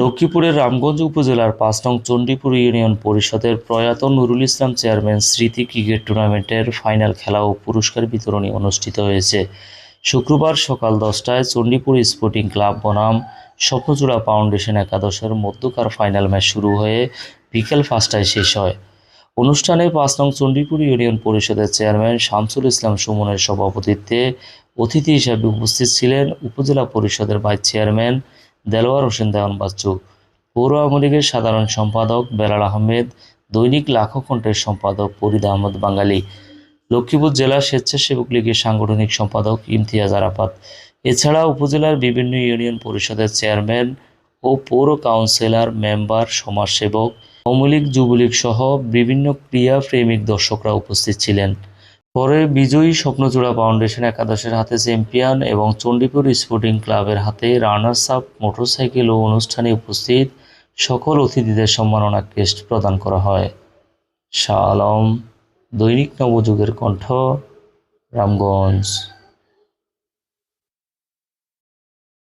লক্ষ্মীপুরের রামগঞ্জ উপজেলার পাঁচ নং চণ্ডীপুর ইউনিয়ন পরিষদের প্রয়াত নুরুল ইসলাম চেয়ারম্যান স্মৃতি ক্রিকেট টুর্নামেন্টের ফাইনাল খেলা ও পুরস্কার বিতরণী অনুষ্ঠিত হয়েছে। শুক্রবার সকাল দশটায় চণ্ডীপুর স্পোর্টিং ক্লাব বনাম স্বপ্নচূড়া ফাউন্ডেশন একাদশের মধ্যকার ফাইনাল ম্যাচ শুরু হয়ে বিকেল পাঁচটায় শেষ হয়। অনুষ্ঠানে পাঁচ নং চণ্ডীপুর ইউনিয়ন পরিষদের চেয়ারম্যান শামসুল ইসলাম সুমনের সভাপতিত্বে অতিথি হিসাবে উপস্থিত ছিলেন উপজেলা পরিষদের ভাইস চেয়ারম্যান দেলোয়ার হোসেন দেওয়ান বাচ্চু, পৌর আওয়ামী লীগের সাধারণ সম্পাদক বেলাল আহমেদ, দৈনিক লাখো কণ্ঠের সম্পাদক ফরিদ আহমদ বাঙালি, লক্ষ্মীপুর জেলা স্বেচ্ছাসেবক লীগের সাংগঠনিক সম্পাদক ইমতিয়াজ আরাফাত। এছাড়া উপজেলার বিভিন্ন ইউনিয়ন পরিষদের চেয়ারম্যান ও পৌর কাউন্সিলর, মেম্বার, সমাজসেবক, আওয়ামী লীগ, যুবলীগ সহ বিভিন্ন ক্রীড়া প্রেমিক দর্শকরা উপস্থিত ছিলেন। পরে বিজয়ী স্বপ্নচূড়া ফাউন্ডেশন একাদশের হাতে চ্যাম্পিয়ন এবং চণ্ডীপুর স্পোর্টিং ক্লাবের হাতে রানার্স আপ মোটরসাইকেল ও অনুষ্ঠানে উপস্থিত সকল অতিথিদের সম্মাননা ক্রেস্ট প্রদান করা হয়। শাহ আলম দৈনিক নবযুগের কণ্ঠ, রামগঞ্জ।